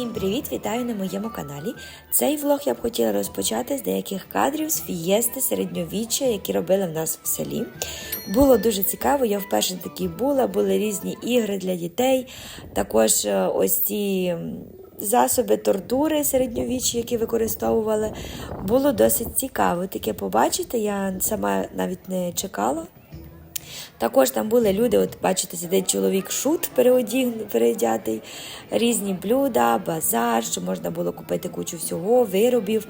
Всім привіт! Вітаю на моєму каналі. Цей влог я б хотіла розпочати з деяких кадрів з фієсти середньовіччя, які робили в нас в селі. Було дуже цікаво, я вперше такі була, були різні ігри для дітей. Також е, ось ці засоби тортури середньовіччя, які використовували. Було досить цікаво таке побачити. Я сама навіть не чекала. Також там були люди, от бачите, сидить чоловік шут переодятий, різні блюда, базар, що можна було купити кучу всього, виробів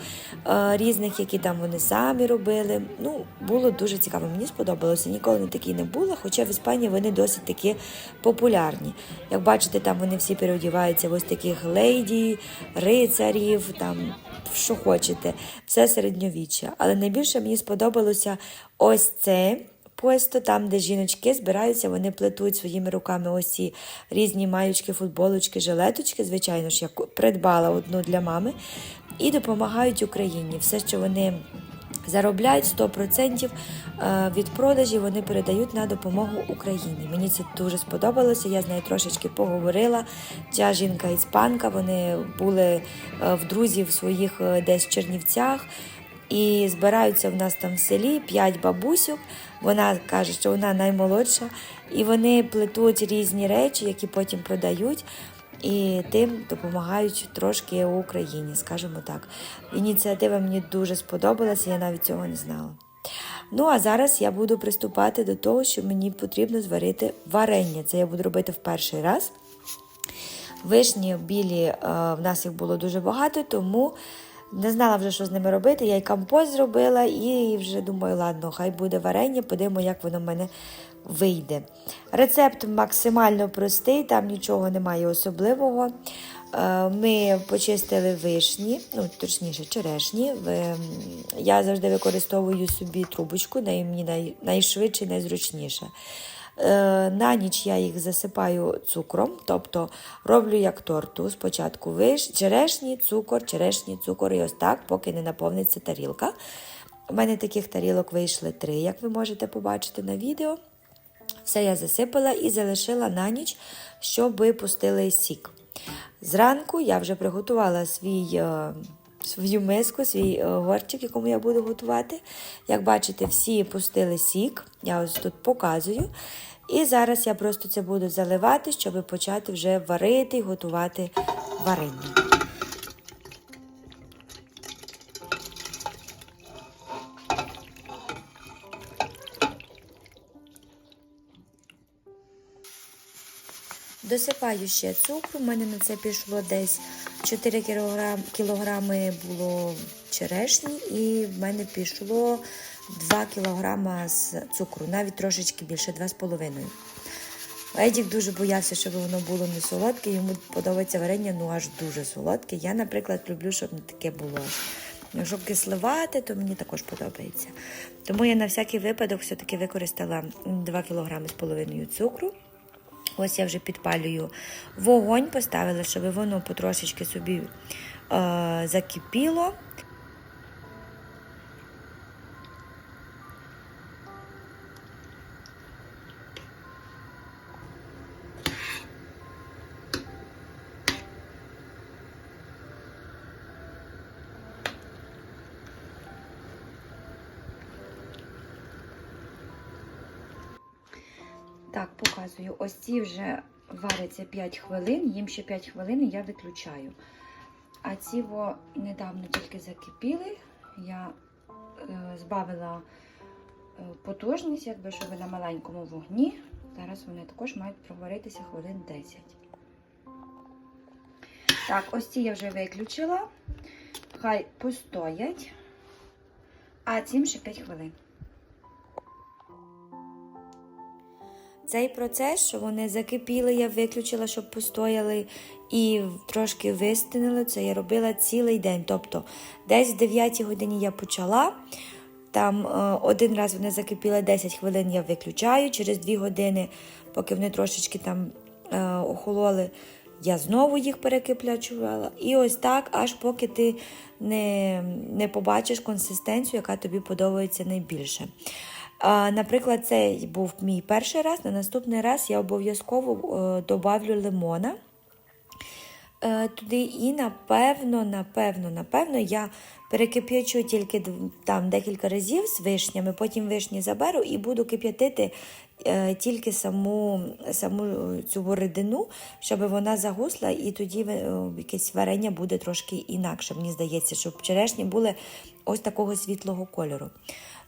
е, різних, які там вони самі робили. Ну, було дуже цікаво. Мені сподобалося. Ніколи не такі не було, хоча в Іспанії вони досить такі популярні. Як бачите, там вони всі переодіваються в ось таких лейді, рицарів, там що хочете, все середньовіччя. Але найбільше мені сподобалося ось це. Пуесто, там, де жіночки збираються, вони плетуть своїми руками ось різні маючки, футболочки, жилеточки. Звичайно ж, я придбала одну для мами і допомагають Україні. Все, що вони заробляють 100% е, від продажі, вони передають на допомогу Україні. Мені це дуже сподобалося. Я з нею трошечки поговорила. Ця жінка іспанка, вони були е, в друзів своїх е, десь в Чернівцях. І збираються в нас там в селі п'ять бабусюк. Вона каже, що вона наймолодша, і вони плетуть різні речі, які потім продають. І тим допомагають трошки Україні, скажімо так. Ініціатива мені дуже сподобалася, я навіть цього не знала. Ну а зараз я буду приступати до того, що мені потрібно зварити варення. Це я буду робити в перший раз. Вишні білі, е, в нас їх було дуже багато, тому не знала вже, що з ними робити. Я і компост зробила, і вже думаю, ладно, хай буде варення, подивимо, як воно в мене вийде. Рецепт максимально простий, там нічого немає особливого. Е, Ми почистили вишні, ну точніше, черешні. Я завжди використовую собі трубочку, мені найшвидше найзручніше. Е, На ніч я їх засипаю цукром, тобто роблю як торту. Спочатку виш, черешні, цукор, черешні, цукор і ось так, поки не наповниться тарілка. У мене таких тарілок вийшли три, як ви можете побачити на відео. Все я засипала і залишила на ніч, щоб пустили сік. Зранку я вже приготувала свій, е, свою миску, свій е, горчик, якому я буду готувати. Як бачите, всі пустили сік. Я ось тут показую. І зараз я просто це буду заливати, щоб почати вже варити і готувати варення. Досипаю ще цукру. У мене на це пішло десь 4 кілограм, кілограми було черешні, і в мене пішло 2 кілограма з цукру, навіть трошечки більше, 2,5. Едік дуже боявся, щоб воно було не солодке. Йому подобається варення, ну аж дуже солодке. Я, наприклад, люблю, щоб не таке було. Якщо кисловате, то мені також подобається. Тому я на всякий випадок все-таки використала 2 кг з половиною цукру. Ось я вже підпалюю вогонь, поставила, щоб воно потрошечки собі е, закипіло. Так, показую. Ось ці вже варяться 5 хвилин, їм ще 5 хвилин я виключаю. А ці во недавно тільки закипіли. Я е, збавила е, потужність, якби щоб на маленькому вогні. Зараз вони також мають проваритися хвилин 10. Так, ось ці я вже виключила. Хай постоять. А цим ще 5 хвилин. Цей процес, що вони закипіли, я виключила, щоб постояли і трошки вистинили, це я робила цілий день. Тобто десь в 9 годині я почала. Там е, один раз вони закипіли 10 хвилин, я виключаю. Через 2 години, поки вони трошечки там е, охололи, я знову їх перекиплячувала. І ось так, аж поки ти не, не побачиш консистенцію, яка тобі подобається найбільше. Наприклад, це був мій перший раз. На наступний раз я обов'язково е, добавлю лимона. е, туди і напевно, напевно, напевно, я перекип'ячу тільки там декілька разів з вишнями, потім вишні заберу і буду кип'ятити е, тільки саму, саму цю рідину, щоб вона загусла, і тоді якесь варення буде трошки інакше. Мені здається, щоб черешні були ось такого світлого кольору.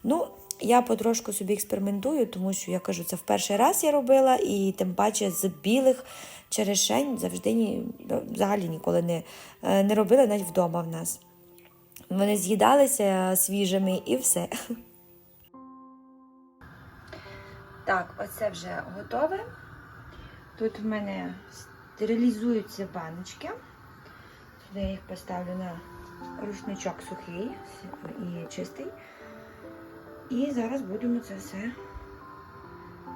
Ну, я потрошку собі експериментую, тому що я кажу, це в перший раз я робила, і тим паче з білих черешень завжди ні, взагалі ніколи не, е, не робила навіть вдома в нас. Вони з'їдалися свіжими і все. Так, оце вже готове. Тут в мене стерилізуються баночки. Сюди я їх поставлю на рушничок сухий і чистий. І зараз будемо це все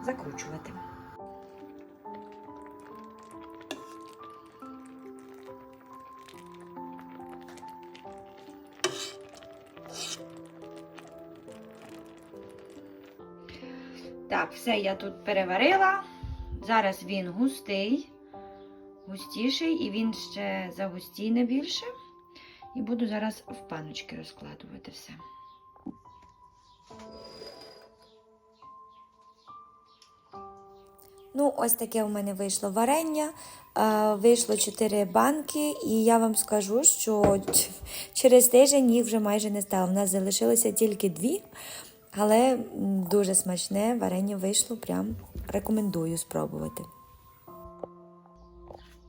закручувати. Так, все я тут переварила. Зараз він густий, густіший, і він ще загустіне більше. І буду зараз в паночки розкладувати все. Ну, ось таке у мене вийшло варення. Е, Вийшло 4 банки, і я вам скажу, що через тиждень їх вже майже не стало. У нас залишилося тільки дві, але дуже смачне варення вийшло. Прям рекомендую спробувати.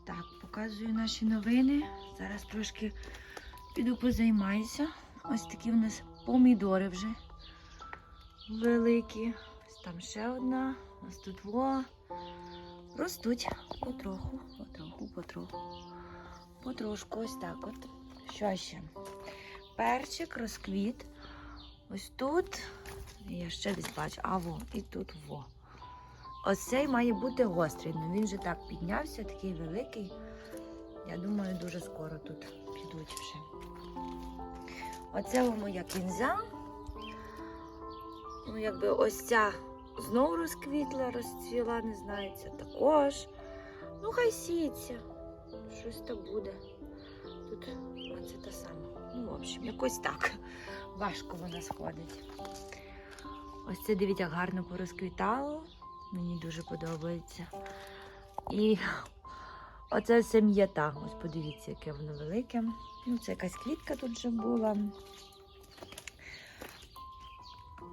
Так, показую наші новини. Зараз трошки піду позаймаюся. Ось такі в нас помідори вже великі. Ось там ще одна. Ось тут во. Ростуть потроху, потроху, потроху. Потрошку ось так от. Що ще? Перчик, розквіт. Ось тут. Я ще десь бачу. А во, і тут во. Ось має бути гострий. Ну він же так піднявся, такий великий. Я думаю, дуже скоро тут підуть вже. Оце моя кінза. Ну, якби ось ця знову розквітла, розцвіла, не знаю, це також. Ну, хай сіється. Щось то буде. Тут оце та сама. Ну, в общем, якось так. Важко вона сходить. Ось це дивіться, гарно порозквітало. Мені дуже подобається. І оце все м'ята. Ось подивіться, яке воно велике. Ну, це якась квітка тут вже була.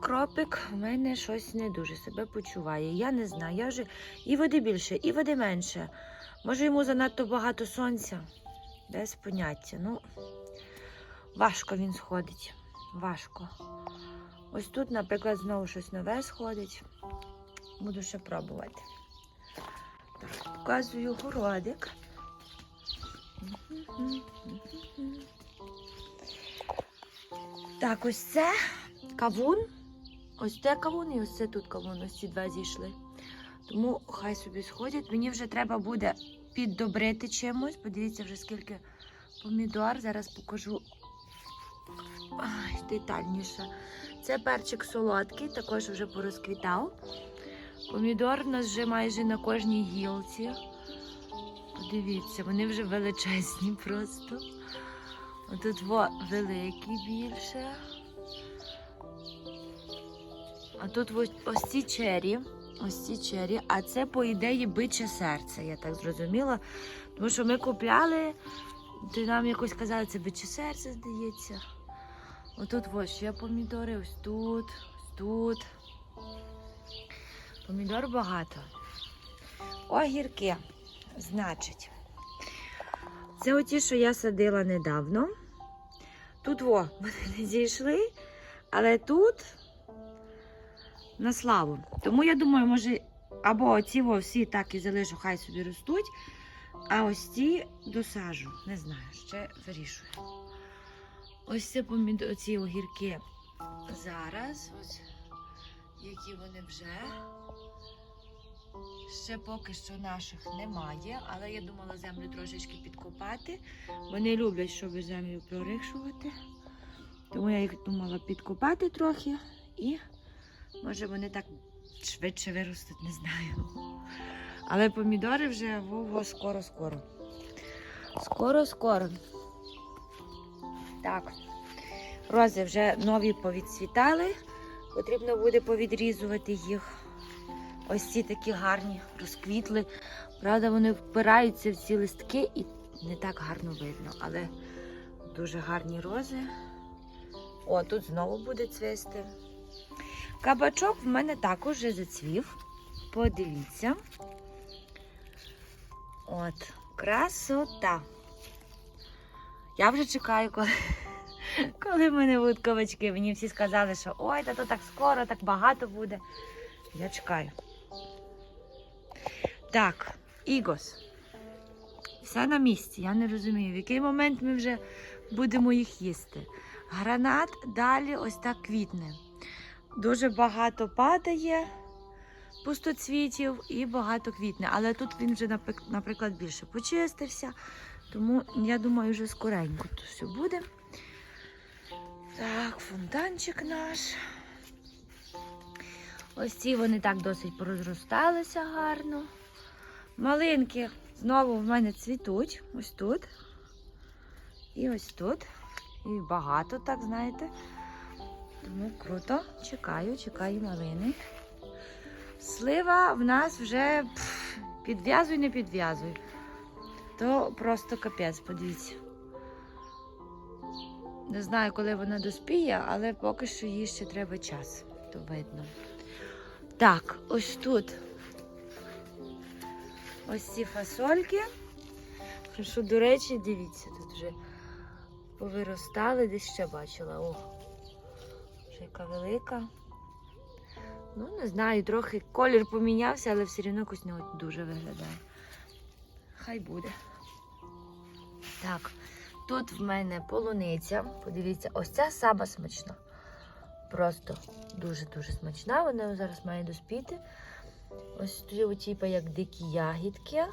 Кропик в мене щось не дуже себе почуває. Я не знаю. Я вже і води більше, і води менше. Може йому занадто багато сонця. Без поняття. Ну, важко він сходить. Важко. Ось тут, наприклад, знову щось нове сходить. Буду ще пробувати. Так, показую городик. Так, ось це кавун. Ось це кавун і ось це тут кавун. Ось ці два зійшли. Тому хай собі сходять. Мені вже треба буде піддобрити чимось. Подивіться вже скільки помідор. Зараз покажу Ай, детальніше. Це перчик солодкий, також вже порозквітав. Помідор у нас вже майже на кожній гілці. Подивіться, вони вже величезні просто. Отут во великі більше. А тут ось, ось ці чері. Ось ці чері. А це, по ідеї, биче серце, я так зрозуміла. Тому що ми купляли, ти нам якось казали, це биче серце, здається. Отут ось ще помідори, ось тут, ось тут. Помідор багато. Огірки, значить. Це оті, що я садила недавно. Тут во, вони не зійшли, але тут на славу. Тому я думаю, може, або во всі так і залишу, хай собі ростуть, а ось ці досажу. Не знаю, ще вирішую. Ось це помідор, ці огірки зараз, ось які вони вже. Ще поки що наших немає, але я думала землю трошечки підкопати. Вони люблять, щоб землю прорихшувати. Тому я їх думала підкопати трохи і може вони так швидше виростуть, не знаю. Але помідори вже во скоро-скоро. Скоро-скоро. Так. Рози вже нові повідцвітали. Потрібно буде повідрізувати їх. Ось ці такі гарні, розквітли. Правда, вони впираються в ці листки і не так гарно видно, але дуже гарні рози. О, тут знову буде цвісти. Кабачок в мене також вже зацвів. Подивіться. От, красота. Я вже чекаю, коли, коли в мене будуть кабачки. Мені всі сказали, що ой, та то так скоро, так багато буде. Я чекаю. Так, Ігос. Все на місці, я не розумію, в який момент ми вже будемо їх їсти. Гранат далі ось так квітне. Дуже багато падає пустоцвітів і багато квітне. Але тут він вже, наприклад, більше почистився. Тому я думаю, вже скоренько тут все буде. Так, фонтанчик наш. Ось ці вони так досить порозросталися гарно. Малинки знову в мене цвітуть. Ось тут. І ось тут. І багато, так знаєте. Тому круто. Чекаю, чекаю малини. Слива в нас вже пф, підв'язуй, не підв'язуй. То просто капець, подивіться. Не знаю, коли вона доспіє, але поки що їй ще треба час, то видно. Так, ось тут ось ці фасольки. Що, до речі, дивіться, тут вже повиростали, десь ще бачила. О, вже яка велика. Ну, не знаю, трохи колір помінявся, але все одно якось не дуже виглядає. Хай буде. Так, тут в мене полуниця. Подивіться, ось ця сама смачна. Просто дуже-дуже смачна. Вона зараз має доспіти. Ось тут, типу, як дикі ягідки.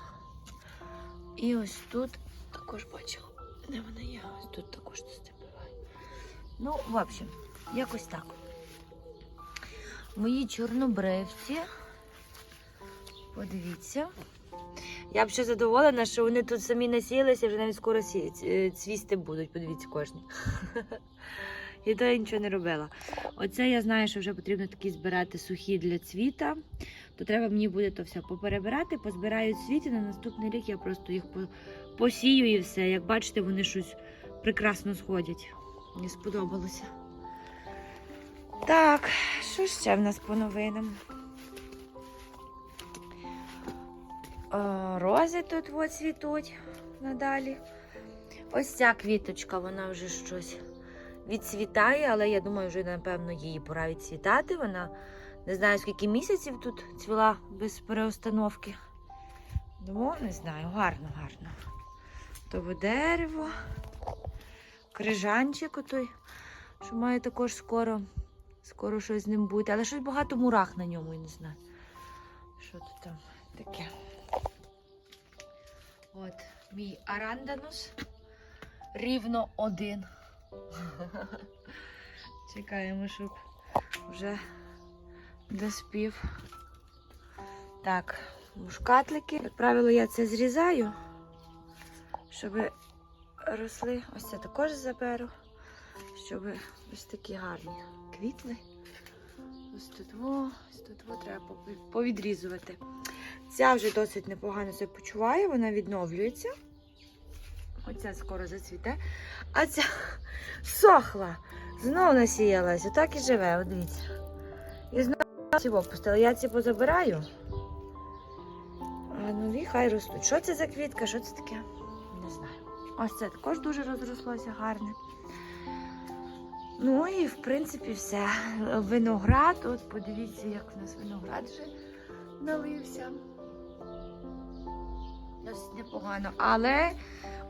І ось тут також бачила, де вона є. Ось тут також достигає. Ну, в общем, якось так. Мої чорнобривці. Подивіться. Я б ще задоволена, що вони тут самі насіялися, вже навіть скоро цвісти будуть, подивіться кожні. І то я нічого не робила. Оце я знаю, що вже потрібно такі збирати сухі для цвіта. То треба мені буде то все поперебирати, позбираю цвіт, на наступний рік я просто їх по- посію і все. Як бачите, вони щось прекрасно сходять. Мені сподобалося. Так, що ще в нас по новинам? Е, Рози тут от цвітуть надалі. Ось ця квіточка, вона вже щось відцвітає, але я думаю, вже, напевно, її пора відцвітати. Вона не знаю, скільки місяців тут цвіла без переустановки. Тому не знаю, гарно, гарно. То дерево, крижанчик отой, що має також скоро, скоро щось з ним бути. Але щось багато мурах на ньому, я не знаю. Що тут там таке? От, мій аранданус. Рівно один. Чекаємо, щоб вже доспів. Так, мушкатлики. Як правило, я це зрізаю, щоб росли. Ось це також заберу, щоб ось такі гарні квітли. Ось тут во, ось тут во треба повідрізувати. Ця вже досить непогано себе почуває, вона відновлюється. Оця скоро зацвіте. А ця сохла. Знову насіялася. Так і живе, от дивіться. І знову ці опустила. Я ці позабираю. А нові хай ростуть. Що це за квітка? Що це таке? Не знаю. Ось це також дуже розрослося гарне. Ну і в принципі все. Виноград. От подивіться, як в нас виноград вже налився. Досить непогано. Але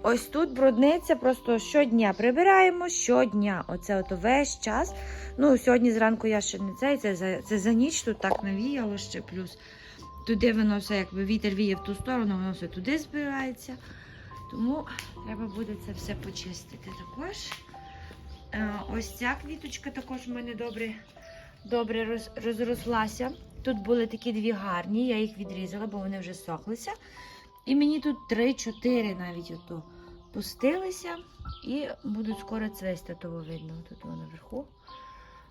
ось тут брудниця просто щодня прибираємо, щодня. Оце от весь час. Ну, сьогодні зранку я ще не цей, це за, це за ніч тут так навіяло ще плюс. Туди воно все, якби вітер віє в ту сторону, воно все туди збирається. Тому треба буде це все почистити також. Е, Ось ця квіточка також в мене добре, добре роз, розрослася. Тут були такі дві гарні, я їх відрізала, бо вони вже сохлися. І мені тут 3-4 навіть ото пустилися і будуть скоро цвісти, того видно. Тут воно наверху.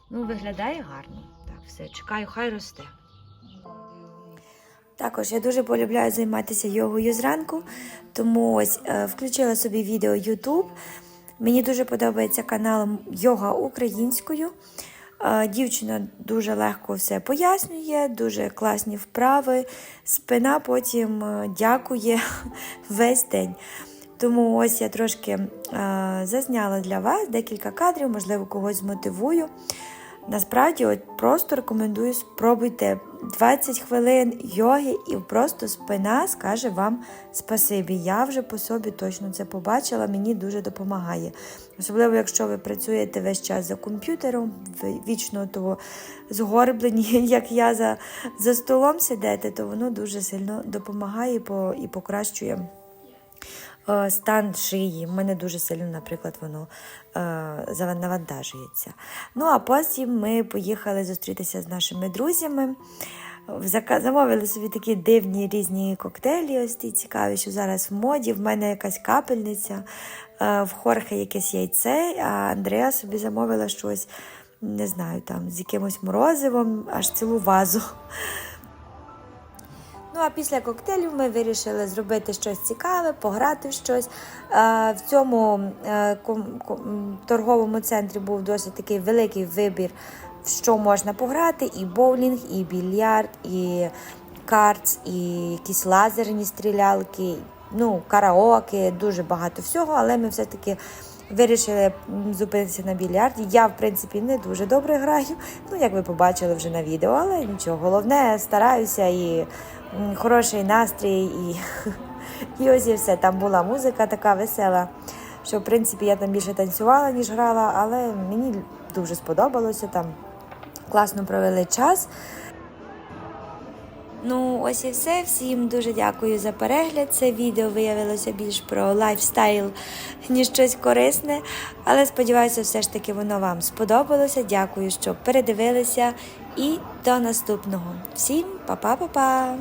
Ну, виглядає гарно. Так, все, чекаю, хай росте. Також я дуже полюбляю займатися йогою зранку, тому ось е, включила собі відео YouTube. Мені дуже подобається канал Йога українською. Дівчина дуже легко все пояснює, дуже класні вправи. Спина потім е, дякує весь день. Тому ось я трошки зазняла для вас декілька кадрів, можливо, когось змотивую. Насправді, от просто рекомендую спробуйте 20 хвилин йоги, і просто спина скаже вам спасибі. Я вже по собі точно це побачила, мені дуже допомагає. Особливо, якщо ви працюєте весь час за комп'ютером, ви вічно того згорблені, як я за, за столом сидите, то воно дуже сильно допомагає і покращує стан шиї. У мене дуже сильно, наприклад, воно е, навантажується. Ну, а потім ми поїхали зустрітися з нашими друзями. Замовили собі такі дивні різні коктейлі, ось ті цікаві, що зараз в моді. В мене якась капельниця, е, в Хорхе якесь яйце, а Андреа собі замовила щось, не знаю, там з якимось морозивом, аж цілу вазу. Ну а після коктейлів ми вирішили зробити щось цікаве, пограти в щось. В цьому е, торговому центрі був досить такий великий вибір, в що можна пограти: і боулінг, і більярд, і картс, і якісь лазерні стрілялки, ну, караоке, дуже багато всього, але ми все-таки. Вирішили зупинитися на більярді. Я, в принципі, не дуже добре граю. Ну, як ви побачили вже на відео, але нічого. Головне, стараюся і хороший настрій, і, і ось і все. Там була музика така весела, що в принципі я там більше танцювала, ніж грала, але мені дуже сподобалося там. Класно провели час. Ну, ось і все. Всім дуже дякую за перегляд. Це відео виявилося більш про лайфстайл, ніж щось корисне. Але сподіваюся, все ж таки воно вам сподобалося. Дякую, що передивилися. І до наступного. Всім па-па-па-па!